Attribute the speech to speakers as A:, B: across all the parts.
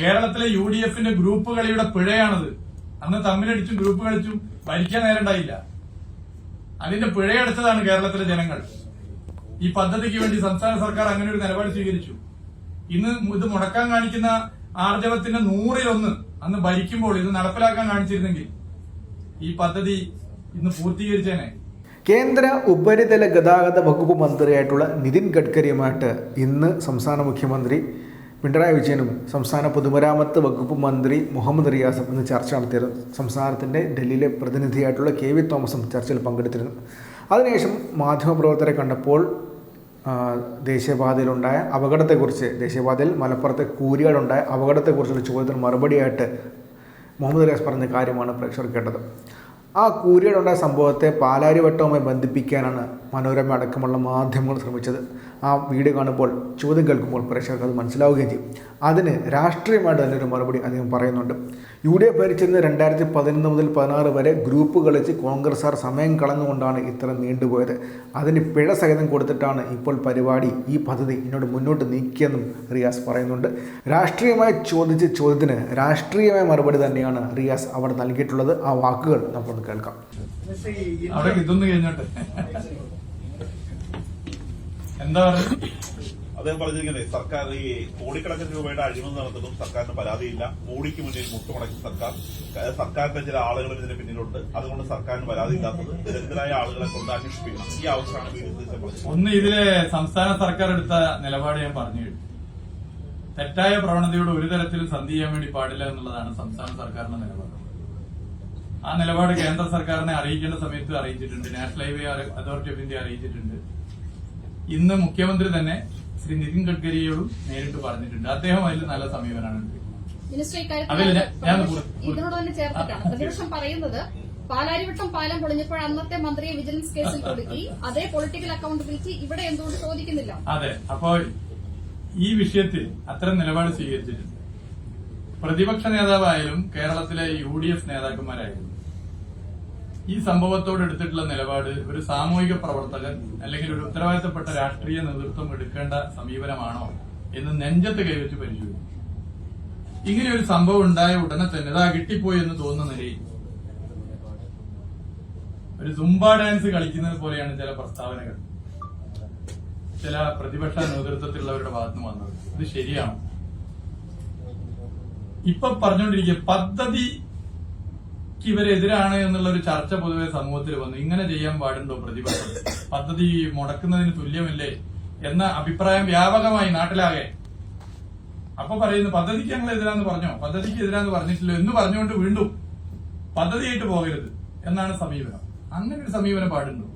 A: കേരളത്തിലെ U D എഫിന്റെ group കളിയുടെ പിഴയാണത്. അന്ന് തമ്മിലടിച്ചും ഗ്രൂപ്പ് കളിച്ചും ഭരിക്കാൻ നേരണ്ടായില്ല അതിന്റെ പിഴയടച്ചതാണ് കേരളത്തിലെ ജനങ്ങൾ. ഈ പദ്ധതിക്ക് വേണ്ടി സംസ്ഥാന സർക്കാർ അങ്ങനെ ഒരു നിലപാട് സ്വീകരിച്ചു. ഇന്ന് ഇത് മുടക്കാൻ കാണിക്കുന്ന ആർജവത്തിന്റെ നൂറിലൊന്ന് അന്ന് ഭരിക്കുമ്പോൾ ഇത് നടപ്പിലാക്കാൻ കാണിച്ചിരുന്നെങ്കിൽ ഈ പദ്ധതി ഇന്ന് പൂർത്തീകരിച്ചേനെ.
B: കേന്ദ്ര ഉപരിതല ഗതാഗത വകുപ്പ് മന്ത്രിയായിട്ടുള്ള നിതിൻ ഗഡ്കരിയുമായിട്ട് ഇന്ന് സംസ്ഥാന മുഖ്യമന്ത്രി പിണറായി വിജയനും സംസ്ഥാന പൊതുമരാമത്ത് വകുപ്പ് മന്ത്രി മുഹമ്മദ് റിയാസും ഇന്ന് ചർച്ച നടത്തിയിരുന്നു സംസ്ഥാനത്തിന്റെ ഡൽഹിയിലെ പ്രതിനിധിയായിട്ടുള്ള കെ വി തോമസും ചർച്ചയിൽ പങ്കെടുത്തിരുന്നു. അതിനുശേഷം മാധ്യമപ്രവർത്തകരെ കണ്ടപ്പോൾ ദേശീയപാതയിലുണ്ടായ അപകടത്തെക്കുറിച്ച് ദേശീയപാതയിൽ മലപ്പുറത്തെ കൂരിയാടുണ്ടായ അപകടത്തെക്കുറിച്ചുള്ള ചോദ്യത്തിന് മറുപടിയായിട്ട് മുഹമ്മദ് റിയാസ് പറഞ്ഞ കാര്യമാണ് പ്രേക്ഷകർ കേട്ടത്. ആ കൂരിയാടുണ്ടായ സംഭവത്തെ പാലാരിവട്ടവുമായി ബന്ധിപ്പിക്കാനാണ് മനോരമ അടക്കമുള്ള മാധ്യമങ്ങൾ ശ്രമിച്ചത്. ആ വീഡിയോ കാണുമ്പോൾ ചോദ്യം കേൾക്കുമ്പോൾ പ്രേക്ഷകർക്ക് അത് മനസ്സിലാവുകയും ചെയ്യും. അതിന് രാഷ്ട്രീയമായിട്ട് ഒരു മറുപടി അദ്ദേഹം പറയുന്നുണ്ട്. യു ഡി എഫ് ഭരിച്ചിരുന്ന രണ്ടായിരത്തി പതിനൊന്ന് മുതൽ പതിനാറ് വരെ ഗ്രൂപ്പ് കളിച്ച് കോൺഗ്രസ്സുകാർ സമയം കളഞ്ഞുകൊണ്ടാണ് ഇത്ര നീണ്ടുപോയത്. അതിന് പിഴ സഹിതം കൊടുത്തിട്ടാണ് ഇപ്പോൾ പരിപാടി ഈ പദ്ധതി എന്നോട് മുന്നോട്ട് നീക്കിയെന്നും റിയാസ് പറയുന്നുണ്ട്. രാഷ്ട്രീയമായി ചോദിച്ച ചോദ്യത്തിന് രാഷ്ട്രീയമായ മറുപടി തന്നെയാണ് റിയാസ് അവിടെ നൽകിയിട്ടുള്ളത്. ആ വാക്കുകൾ നമുക്കൊന്ന് കേൾക്കാം
A: അവിടെ ഇതൊന്ന് കഴിഞ്ഞോട്ടെ. എന്താ പറയുക
C: അദ്ദേഹം പറഞ്ഞിരിക്കുന്നത് സർക്കാർ ഈ കോടിക്കണക്കിന് രൂപയുടെ അഴിമതി നടത്തുന്നതും സർക്കാരിന് പരാതിയില്ല. കോടിക്ക് മുന്നിൽ മുട്ടുമടക്കി സർക്കാർ. സർക്കാരിന്റെ ചില ആളുകളും ഇതിന് പിന്നിലുണ്ട്. അതുകൊണ്ട് സർക്കാരിന് പരാതിയില്ലാത്തത് ദരിദ്രരായ ആളുകളെ കൊണ്ട് അന്വേഷിപ്പിക്കണം. ഈ ആവശ്യമാണ് വി ഡി സതീശൻ പറഞ്ഞത്
A: ഒന്ന് ഇതിലെ സംസ്ഥാന സർക്കാർ എടുത്ത നിലപാട് ഞാൻ പറഞ്ഞു കഴിഞ്ഞു. തെറ്റായ പ്രവണതയോട് ഒരു തരത്തിലും സന്ധി ചെയ്യാൻ വേണ്ടി പാടില്ല എന്നുള്ളതാണ് സംസ്ഥാന സർക്കാരിന്റെ നിലപാട്. ആ നിലപാട് കേന്ദ്ര സർക്കാരിനെ അറിയിക്കേണ്ട സമയത്ത് അറിയിച്ചിട്ടുണ്ട്. National highway authority of India അറിയിച്ചിട്ടുണ്ട്. ഇന്ന് മുഖ്യമന്ത്രി തന്നെ ശ്രീ നിതിൻ ഗഡ്കരിയോടും നേരിട്ട് പറഞ്ഞിട്ടുണ്ട്. അദ്ദേഹം അതിൽ നല്ല സമീപനമാണ്
D: ഇതിനോട് തന്നെ ചേർത്തിട്ടാണ്. പ്രതിപക്ഷം പറയുന്നത് പാലാരിവട്ടം പാലം പൊളിഞ്ഞപ്പോൾ അന്നത്തെ മന്ത്രിയെ വിജിലൻസ് കേസിൽ കൊടുക്കി. അതേ പൊളിറ്റിക്കൽ അക്കൌണ്ടബിലിറ്റി ഇവിടെ എന്തുകൊണ്ട് ചോദിക്കുന്നില്ല?
A: അതെ. അപ്പോൾ ഈ വിഷയത്തിൽ അത്തരം നിലപാട് സ്വീകരിച്ചിട്ടുണ്ട്. പ്രതിപക്ഷ നേതാവായാലും കേരളത്തിലെ യു ഡി എഫ് നേതാക്കന്മാരായാലും ഈ സംഭവത്തോട് എടുത്തിട്ടുള്ള നിലപാട് ഒരു സാമൂഹിക പ്രവർത്തകൻ അല്ലെങ്കിൽ ഒരു ഉത്തരവാദിത്തപ്പെട്ട രാഷ്ട്രീയ നേതൃത്വം എടുക്കേണ്ട സമീപനമാണോ എന്ന് നെഞ്ചത്ത് കൈവച്ച് പരിശോധിക്കും. ഇങ്ങനെ ഒരു സംഭവം ഉണ്ടായ ഉടനെ തന്നെ ഇതാ കിട്ടിപ്പോയി എന്ന് തോന്നുന്ന നിലയിൽ ഒരു സുംബ ഡാൻസ് കളിക്കുന്നത് പോലെയാണ് ചില പ്രസ്താവനകൾ. ചില പ്രതിപക്ഷ നേതൃത്വത്തിലുള്ളവരുടെ ഭാഗത്തുനിന്ന് വന്നത്. ഇത് ശരിയാണ്? ഇപ്പൊ പറഞ്ഞുകൊണ്ടിരിക്കുക പദ്ധതിക്ക് ഇവരെതിരാണ് എന്നുള്ള ഒരു ചർച്ച പൊതുവെ സമൂഹത്തിൽ വന്നു. ഇങ്ങനെ ചെയ്യാൻ പാടുണ്ടോ പ്രതിപക്ഷം പദ്ധതി മുടക്കുന്നതിന് തുല്യമല്ലേ? എന്ന അഭിപ്രായം വ്യാപകമായി നാട്ടിലാകെ. അപ്പൊ പറയുന്നു പദ്ധതിക്ക് ഞങ്ങൾ എതിരാന്ന് പറഞ്ഞോ? പദ്ധതിക്ക് എതിരാന്ന് പറഞ്ഞിട്ടില്ല എന്ന് പറഞ്ഞുകൊണ്ട് വീണ്ടും പദ്ധതിയായിട്ട് പോകരുത് എന്നാണ് സമീപനം. അങ്ങനെ ഒരു സമീപനം പാടുണ്ടോ?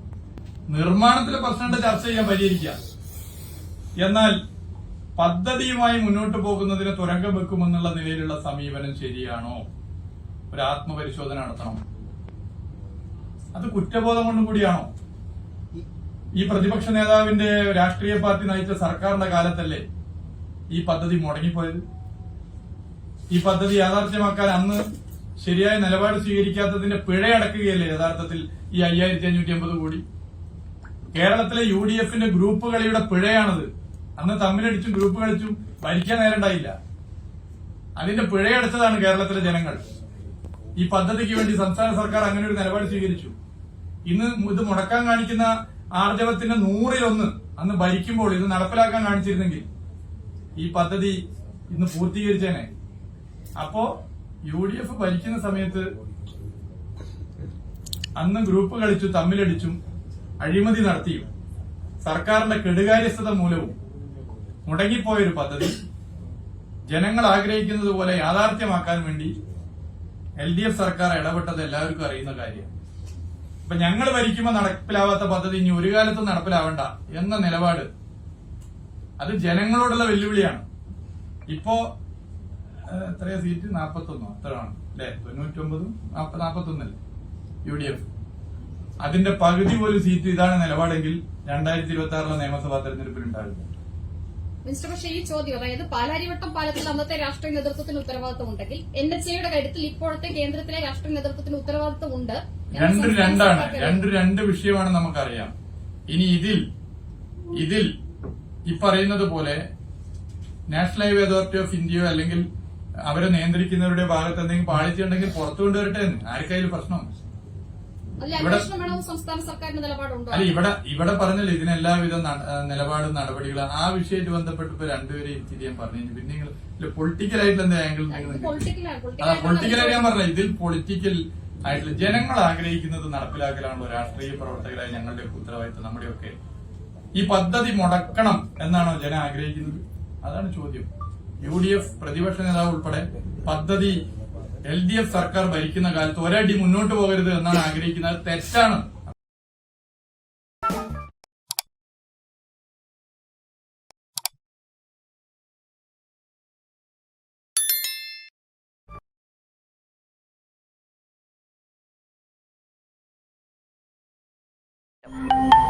A: നിർമ്മാണത്തിലെ പ്രശ്നങ്ങളുടെ ചർച്ച ചെയ്യാൻ പരിഹരിക്കാം എന്നാൽ പദ്ധതിയുമായി മുന്നോട്ട് പോകുന്നതിന് തുരങ്കം വെക്കുമെന്നുള്ള നിലയിലുള്ള സമീപനം ശരിയാണോ? ഒരു ആത്മപരിശോധന നടത്തണം. അത് കുറ്റബോധം കൊണ്ടും കൂടിയാണോ? ഈ പ്രതിപക്ഷ നേതാവിന്റെ രാഷ്ട്രീയ പാർട്ടി നയിച്ച സർക്കാരിന്റെ കാലത്തല്ലേ ഈ പദ്ധതി മുടങ്ങിപ്പോയത്? ഈ പദ്ധതി യാഥാർത്ഥ്യമാക്കാൻ അന്ന് ശരിയായ നിലപാട് സ്വീകരിക്കാത്തതിന്റെ പിഴയടക്കുകയല്ലേ യഥാർത്ഥത്തിൽ ഈ അയ്യായിരത്തി അഞ്ഞൂറ്റി അമ്പത് കോടി? കേരളത്തിലെ യു ഡി എഫിന്റെ ഗ്രൂപ്പ് കളിയുടെ പിഴയാണത്. അന്ന് തമ്മിലടിച്ചും ഗ്രൂപ്പ് കളിച്ചും ഭരിക്കാൻ നേരണ്ടായില്ല. അതിന്റെ പിഴയടച്ചതാണ് കേരളത്തിലെ ജനങ്ങൾ. ഈ പദ്ധതിക്ക് വേണ്ടി സംസ്ഥാന സർക്കാർ അങ്ങനെ ഒരു നിലപാട് സ്വീകരിച്ചു. ഇന്ന് ഇത് മുടക്കാൻ കാണിക്കുന്ന ആർജവത്തിന്റെ നൂറിലൊന്ന് അന്ന് ഭരിക്കുമ്പോൾ ഇത് നടപ്പിലാക്കാൻ കാണിച്ചിരുന്നെങ്കിൽ ഈ പദ്ധതി ഇന്ന് പൂർത്തീകരിച്ചേനെ. അപ്പോ യു ഡി എഫ് ഭരിക്കുന്ന സമയത്ത് അന്ന് ഗ്രൂപ്പ് കളിച്ചു തമ്മിലടിച്ചും അഴിമതി നടത്തിയും സർക്കാരിന്റെ കെടുകാര്യസ്ഥത മൂലവും മുടങ്ങിപ്പോയൊരു പദ്ധതി ജനങ്ങൾ ആഗ്രഹിക്കുന്നത് പോലെ യാഥാർത്ഥ്യമാക്കാൻ വേണ്ടി എൽ ഡി എഫ് സർക്കാർ ഇടപെട്ടത് എല്ലാവർക്കും അറിയുന്ന കാര്യം. ഇപ്പൊ ഞങ്ങൾ ഭരിക്കുമ്പോൾ നടപ്പിലാവാത്ത പദ്ധതി ഇനി ഒരു കാലത്തും നടപ്പിലാവണ്ട എന്ന നിലപാട്. അത് ജനങ്ങളോടുള്ള വെല്ലുവിളിയാണ്. ഇപ്പോ എത്രയാ സീറ്റ്? നാപ്പത്തൊന്നോ? അത്രയാണ് അല്ലെ? തൊണ്ണൂറ്റൊമ്പതും നാപ്പ- നാപ്പത്തൊന്നല്ലേ? U D F. അതിന്റെ പകുതി പോലും സീറ്റ് ഇതാണ് നിലപാടെങ്കിൽ രണ്ടായിരത്തി ഇരുപത്തി ആറിലെ നിയമസഭാ തെരഞ്ഞെടുപ്പിൽ ഉണ്ടാവില്ല.
D: മിനിസ്റ്റർ പക്ഷേ ഈ ചോദ്യം അതായത് പാലാരിവട്ടം പാലത്തിൽ അന്നത്തെ രാഷ്ട്രീയ നേതൃത്വത്തിന് ഉത്തരവാദിത്വം ഉണ്ടെങ്കിൽ എൻ എച്ച് എയുടെ കാര്യത്തിൽ ഇപ്പോഴത്തെ കേന്ദ്രത്തിലെ രാഷ്ട്രീയ നേതൃത്വത്തിന് ഉത്തരവാദിത്വം ഉണ്ട്
A: രണ്ട് രണ്ടാണ്. രണ്ട് രണ്ട് വിഷയമാണ് നമുക്കറിയാം. ഇനി ഇതിൽ ഇതിൽ ഈ പറയുന്നത് പോലെ നാഷണൽ ഹൈവേ അതോറിറ്റി ഓഫ് ഇന്ത്യയോ അല്ലെങ്കിൽ അവരെ നിയന്ത്രിക്കുന്നവരുടെ ഭാഗത്ത് എന്തെങ്കിലും പാളിച്ചുണ്ടെങ്കിൽ പുറത്തു കൊണ്ടുവരട്ടെ ആർക്കായാലും പ്രശ്നം
D: അതിൽ
A: ഇവിടെ-
D: അന്വേഷണം വേണമെന്ന് സംസ്ഥാന സർക്കാരിന്റെ നിലപാടുണ്ടോ
A: അല്ല ഇവിടെ ഇവിടെ പറഞ്ഞല്ലോ ഇതിനെല്ലാവിധ നിലപാടും നടപടികളും ആ വിഷയമായിട്ട് ബന്ധപ്പെട്ട് ഇപ്പൊ രണ്ടുപേരെയും തിരിയാൻ പറഞ്ഞു പിന്നെ നിങ്ങൾ പൊളിറ്റിക്കൽ ആയിട്ടുള്ള എന്താ ആംഗിൾ അതാ പൊളിറ്റിക്കലായിട്ട് ഞാൻ പറഞ്ഞത് ഇതിൽ പൊളിറ്റിക്കൽ ആയിട്ടുള്ള ജനങ്ങൾ ആഗ്രഹിക്കുന്നത് നടപ്പിലാക്കലാണല്ലോ രാഷ്ട്രീയ പ്രവർത്തകരായ ഞങ്ങളുടെ ഉത്തരവാദിത്വം നമ്മുടെയൊക്കെ. ഈ പദ്ധതി മുടക്കണം എന്നാണോ ജനം ആഗ്രഹിക്കുന്നത്? അതാണ് ചോദ്യം. യു ഡി എഫ് പ്രതിപക്ഷ നേതാവ് ഉൾപ്പെടെ പദ്ധതി എൽ ഡി എഫ് സർക്കാർ ഭരിക്കുന്ന കാലത്ത് ഒരടി മുന്നോട്ട് പോകരുത് എന്നാണ് ആഗ്രഹിക്കുന്നത് തെറ്റാണ് you.